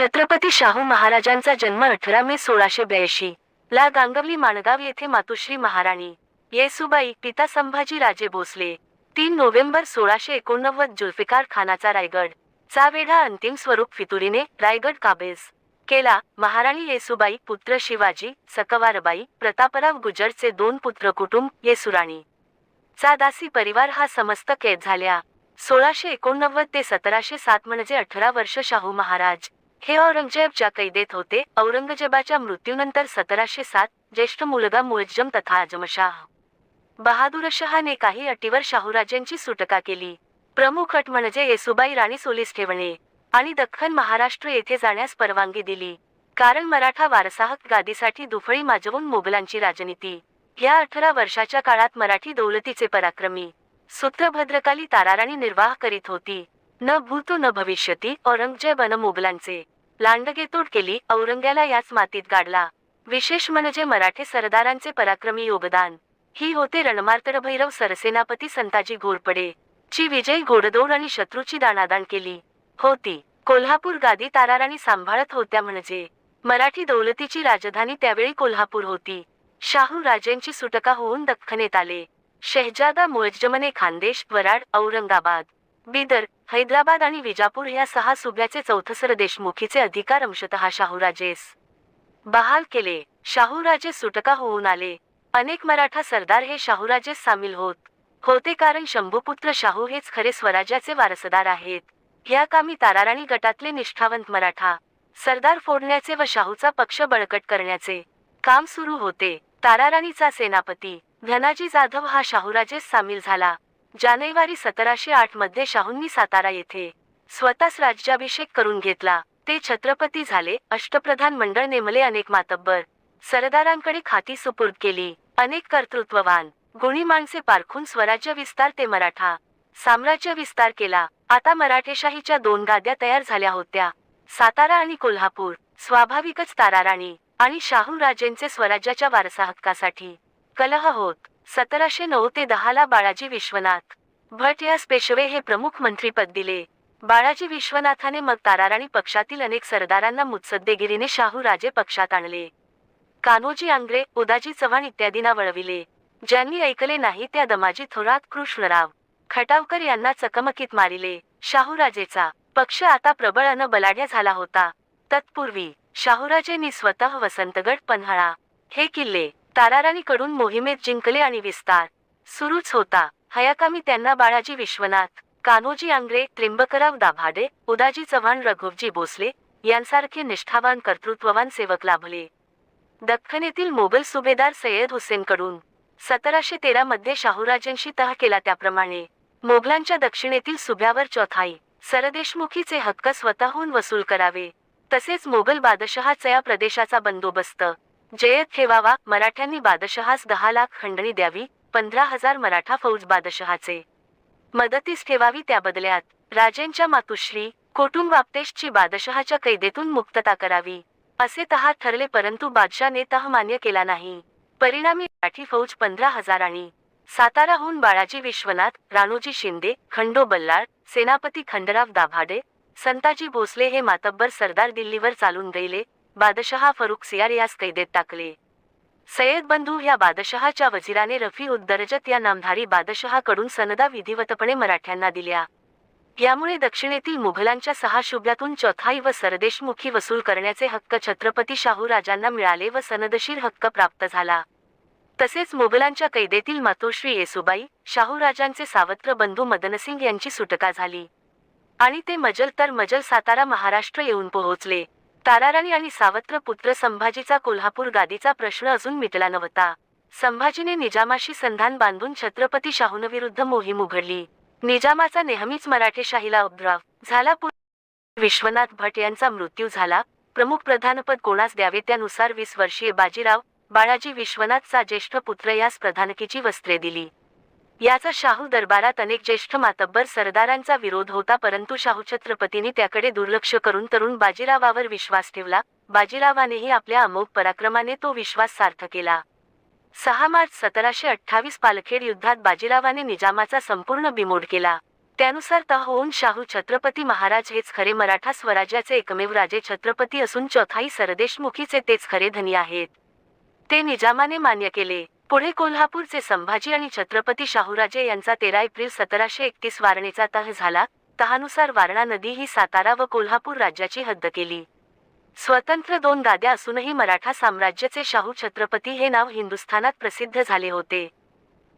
छत्रपती शाहू महाराजांचा जन्म अठरा मे सोळाशे ब्याऐंशी ला गांगवली माणगाव येथे मातुश्री महाराणी येसुबाई पिता संभाजी राजे भोसले. तीन नोव्हेंबर सोळाशे एकोणनव्वद जुल्फिकार खानाचा रायगड. चा वेढा अंतिम स्वरूप फितुरीने रायगड काबेज केला. महाराणी येसुबाई पुत्र शिवाजी सकवारबाई प्रतापराव गुजरचे दोन पुत्र कुटुंब येसुराणी. चा दासी परिवार हा समस्त कैद झाल्या. सोळाशे एकोणनव्वद ते सतराशे सात म्हणजे अठरा वर्ष शाहू महाराज हे औरंगजेबच्या कैदेत होते औरंगजेबाच्या मृत्यूनंतर सतराशे सात ज्येष्ठ मुलगा मुअज्जम तथा आजमशाह. बहादूर शहाने काही अटीवर शाहूराजांची सुटका केली. प्रमुख अट म्हणजे येसुबाई राणी सोलीस ठेवणे आणि दख्खन महाराष्ट्र येथे जाण्यास परवानगी दिली. कारण मराठा वारसाहक गादीसाठी दुफळी माजवून मोगलांची राजनीती. या अठरा वर्षाच्या काळात मराठी दौलतीचे पराक्रमी सूत्रभद्रकाली ताराराणी निर्वाह करीत होती. न भूतो न भविष्यती औरंगजेब अन लांडगेतोड केली औरंग्याला याच मातीत गाडला. विशेष म्हणजे मराठे सरदारांचे पराक्रमी योगदान. ही होते रणमार्तडभैरव सरसेनापती संताजी घोरपडे. ची विजय घोडदौड आणि शत्रूची दाणादाण केली. होती. कोल्हापूर गादी ताराराणी सांभाळत होत्या म्हणजे. मराठी दौलतीची राजधानी त्यावेळी कोल्हापूर होती. शाहू राजेंची सुटका होऊन दख्खनेत आले. शहजादा मुअज्जमने खानदेश वराड औरंगाबाद. बिदर हैदराबाद आणि विजापूर या सहा सुब्याचे चौथसर देशमुखीचे अधिकार अंशतः शाहूराजेस बहाल केले. शाहूराजे सुटका होऊन आले. अनेक मराठा सरदार हे शाहूराजेस सामील होत होते कारण शंभूपुत्र शाहू हेच खरे स्वराज्याचे वारसदार आहेत. ह्या कामी ताराराणी गटातले निष्ठावंत मराठा सरदार फोडण्याचे व शाहूचा पक्ष बळकट करण्याचे काम सुरू होते. ताराराणीचा सेनापती धनाजी जाधव हा शाहूराजेस सामील झाला. जानेवारी सतराशे आठमध्ये शाहूंनी सातारा येथे स्वतःच राज्याभिषेक करून घेतला. ते छत्रपती झाले. अष्टप्रधान मंडळ नेमले अनेक मातब्बर. सरदारांकडे खाती सुपूर्द केली. अनेक कर्तृत्ववान. गुणी माणसे पारखून स्वराज्य विस्तार ते मराठा. साम्राज्य विस्तार केला. आता मराठेशाहीच्या दोन गाद्या तयार झाल्या होत्या. सातारा आणि कोल्हापूर. स्वाभाविकच ताराराणी आणि शाहू राजेंचे स्वराज्याच्या वारसा हक्कासाठी कलह होत. सतराशे नऊ ते दहाला बाळाजी विश्वनाथ. भट यास पेशवे हे प्रमुख मंत्रीपद दिले. बाळाजी विश्वनाथाने मग ताराराणी पक्षातील अनेक सरदारांना मुत्सद्देगिरीने शाहू राजे पक्षात आणले. कान्होजी आंग्रे उदाजी चव्हाण इत्यादींना वळविले. ज्यांनी ऐकले नाही त्या दमाजी थोरात कृष्णराव खटावकर यांना चकमकीत मारिले. शाहूराजेचा पक्ष आता प्रबळ अन झाला होता. तत्पूर्वी शाहूराजेंनी स्वतः वसंतगड पन्हाळा हे किल्ले ताराराणीकडून मोहिमेत जिंकले आणि विस्तार सुरूच होता. हयाकामी त्यांना बाळाजी विश्वनाथ कान्होजी आंग्रे त्रिंबकराव दाभाडे उदाजी चव्हाण रघुवजी भोसले यांसारखे निष्ठावान कर्तृत्ववान सेवक लाभले. दख्खनेतील मोगल सुभेदार सय्यद हुसेनकडून सतराशे तेरा मध्ये शाहूराजांशी तह केला त्याप्रमाणे मोगलांच्या दक्षिणेतील सुभ्यावर चौथाई सरदेशमुखीचे हक्क स्वतःहून वसूल करावे. तसेच मोगल बादशहाचा या प्रदेशाचा बंदोबस्त जयत ठेवावा मराठ्यांनी बादशहास दहा लाख खंडणी द्यावी पंधरा हजार मराठा फौज बादशहाचे. मदतीस ठेवावी त्या बदल्यात. राजेंच्या मातुश्री कुटुंब आपतेशची बादशहाच्या कैदेतून मुक्तता करावी. असे तहा ठरले परंतु बादशाने तह मान्य केला नाही. परिणामी मराठी फौज पंधरा हजार आणि साताराहून बाळाजी विश्वनाथ राणूजी शिंदे खंडो बल्लाळ सेनापती खंडराव दाभाडे संताजी भोसले हे मातब्बर सरदार दिल्लीवर चालून गेले बादशहा फरुख सियार यास कैदेत टाकले. सय्यद बंधू ह्या बादशहाच्या वजिराने रफी उद्दरजत या नामधारी बादशहाकडून सनदा विधिवतपणे मराठ्यांना दिल्या. यामुळे दक्षिणेतील मुघलांच्या सहा शुभ्यातून चौथाई व सरदेशमुखी वसूल करण्याचे हक्क छत्रपती शाहू राजांना मिळाले व सनदशीर हक्क प्राप्त झाला. तसेच मुघलांच्या कैदेतील मातोश्री येसुबाई शाहू राजांचे सावत्र बंधू मदनसिंग यांची सुटका झाली. आणि ते मजल तर मजल सातारा महाराष्ट्र येऊन पोहोचले. ताराराणी आणि सावत्र पुत्र संभाजीचा कोल्हापूर गादीचा प्रश्न अजून मिटला नव्हता. संभाजीने निजामाशी संधान बांधून छत्रपती शाहूनविरुद्ध मोहीम उघडली. निजामाचा नेहमीच मराठेशाहीला उपद्राव झाला. विश्वनाथ भट यांचा मृत्यू झाला. प्रमुख प्रधानपद कोणास द्यावे त्यानुसार वीस वर्षीय बाजीराव बाळाजी विश्वनाथचा ज्येष्ठ पुत्र यास प्रधानकीची वस्त्रे दिली. याचा शाहू दरबारात अनेक ज्येष्ठ मातब्बर सरदारांचा विरोध होता परंतु शाहू छत्रपतींनी त्याकडे दुर्लक्ष करून तरुण बाजीरावावर विश्वास ठेवला. बाजीरावानेही आपल्या अमोघ पराक्रमाने तो विश्वास सार्थ केला. सहा मार्च सतराशे अठ्ठावीस पालखेड युद्धात बाजीरावाने निजामाचा संपूर्ण बिमोड केला. त्यानुसार तह होऊन शाहू छत्रपती महाराज हेच खरे मराठा स्वराज्याचे एकमेव राजे छत्रपती असून चौथाई सरदेशमुखीचे तेच खरे धनी आहेत. ते निजामाने मान्य केले. पुढे कोल्हापूरचे संभाजी आणि छत्रपती शाहूराजे यांचा तेरा एप्रिल सतराशे एकतीस वारणेचा तह झाला. तहानुसार वारणा नदी ही सातारा व कोल्हापूर राज्याची हद्द केली. स्वतंत्र दोन दाद्या असूनही मराठा साम्राज्याचे शाहू छत्रपती हे नाव हिंदुस्थानात प्रसिद्ध झाले होते.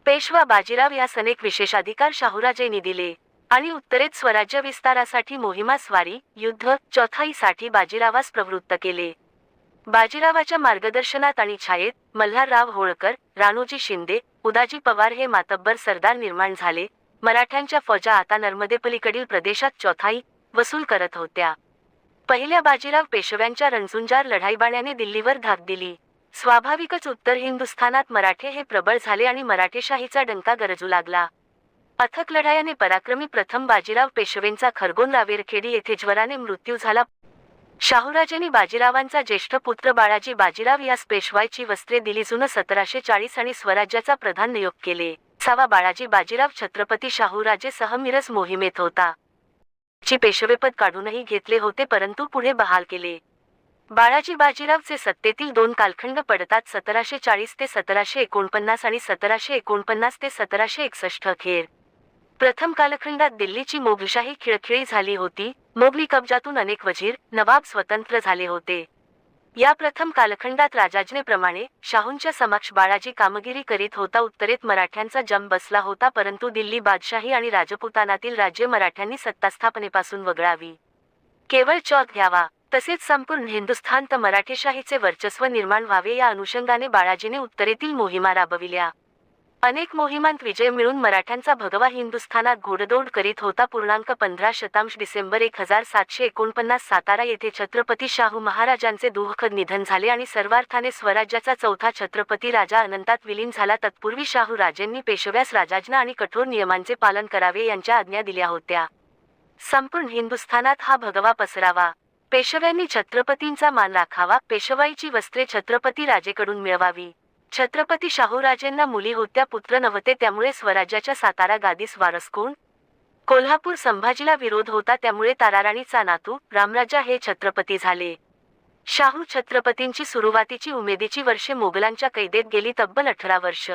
पेशवा बाजीराव यास अनेक विशेषाधिकार शाहूराजेंनी दिले. आणि उत्तरेत स्वराज्य विस्तारासाठी मोहिमा स्वारी युद्ध चौथाईसाठी बाजीरावास प्रवृत्त केले. बाजीरावाच्या मार्गदर्शनात आणि छायेत मल्हारराव होळकर राणूजी शिंदे उदाजी पवार हे मातब्बर सरदार निर्माण झाले. मराठ्यांच्या फौजा आता नर्मदेपलीकडील प्रदेशात चौथाई वसूल करत होत्या. पहिल्या बाजीराव पेशव्यांच्या रणझुंजार लढाईबाण्याने दिल्लीवर धाक दिली. स्वाभाविकच उत्तर हिंदुस्थानात मराठे हे प्रबळ झाले आणि मराठेशाहीचा डंका गरजू लागला. अथक लढायाने पराक्रमी प्रथम बाजीराव पेशवेंचा खरगोन रावेरखेडी येथे ज्वराने मृत्यू झाला. शाहूराजांनी बाजीरावांचा ज्येष्ठ पुत्र बाळाजी बाजीराव यास पेशवाईची वस्त्रे दिली जुनं सतराशे चाळीस आणि स्वराज्याचा प्रधान नियोग केले. सावा बाळाजी बाजीराव छत्रपती शाहूराजे सह मिरज मोहिमेत होता. ची पेशवेपद काढूनही घेतले होते परंतु पुढे बहाल केले. बाळाजी बाजीरावचे सत्तेतील दोन कालखंड पडतात सतराशे चाळीस ते सतराशे एकोणपन्नास आणि सतराशे एकोणपन्नास ते सतराशे एकसष्ट अखेर प्रथम कालखंडात दिल्लीची मोगलशाही खिळखिळी झाली होती. मोगली कब्जातून अनेक वजीर नवाब स्वतंत्र झाले होते. या प्रथम कालखंडात राजाजनेप्रमाणे शाहूंच्या समक्ष बाळाजी कामगिरी करीत होता. उत्तरेत मराठ्यांचा जम बसला होता परंतु दिल्ली बादशाही आणि राजपुतानातील राज्य मराठ्यांनी सत्तास्थापनेपासून वगळावी. केवळ चौक घ्यावा तसेच संपूर्ण हिंदुस्थान तर मराठेशाहीचे वर्चस्व निर्माण व्हावे या अनुषंगाने बाळाजीने उत्तरेतील मोहिमा राबविल्या. अनेक मोहिमांत विजय मिळून मराठ्यांचा भगवा हिंदुस्थानात घोडदौड करीत होता पूर्णांक पंधरा शतांश डिसेंबर एक हजार सातशे एकोणपन्नास सातारा येथे छत्रपती शाहू महाराजांचे दुःखद निधन झाले आणि सर्वार्थाने स्वराज्याचा चौथा छत्रपती राजा अनंतात विलीन झाला. तत्पूर्वी शाहू राजेंनी पेशव्यास राजाजना आणि कठोर नियमांचे पालन करावे यांच्या आज्ञा दिल्या होत्या. संपूर्ण हिंदुस्थानात हा भगवा पसरावा. पेशव्यांनी छत्रपतींचा मान राखावा. पेशवाईची वस्त्रे छत्रपती राजेकडून मिळवावी. छत्रपती शाहूराजेंना मुली होत्या पुत्र नव्हते त्यामुळे स्वराज्याच्या सातारा गादीस वारस कोण? कोल्हापूर संभाजीला विरोध होता त्यामुळे ताराराणीचा नातू रामराजा हे छत्रपती झाले. शाहू छत्रपतींची सुरुवातीची उमेदीची वर्षे मोगलांच्या कैदेत गेली तब्बल अठरा वर्ष.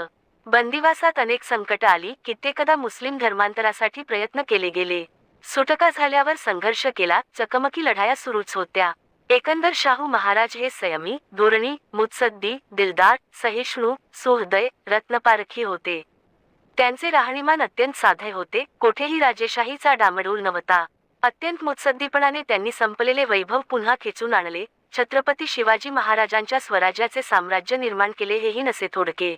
बंदिवासात अनेक संकट आली कित्येकदा मुस्लिम धर्मांतरासाठी प्रयत्न केले गेले. सुटका झाल्यावर संघर्ष केला चकमकी लढाया सुरूच होत्या. एकंदर शाहू महाराज हे संयमी धोरणी मुत्सद्दी दिलदार सहिष्णू सुहृदय रत्नपारखी होते. त्यांचे राहणीमान अत्यंत साधे होते. कोठेही राजेशाहीचा डामडूल नव्हता. अत्यंत मुत्सद्दीपणाने त्यांनी संपलेले वैभव पुन्हा खेचून आणले. छत्रपती शिवाजी महाराजांच्या स्वराज्याचे साम्राज्य निर्माण केले हेही नसे थोडके.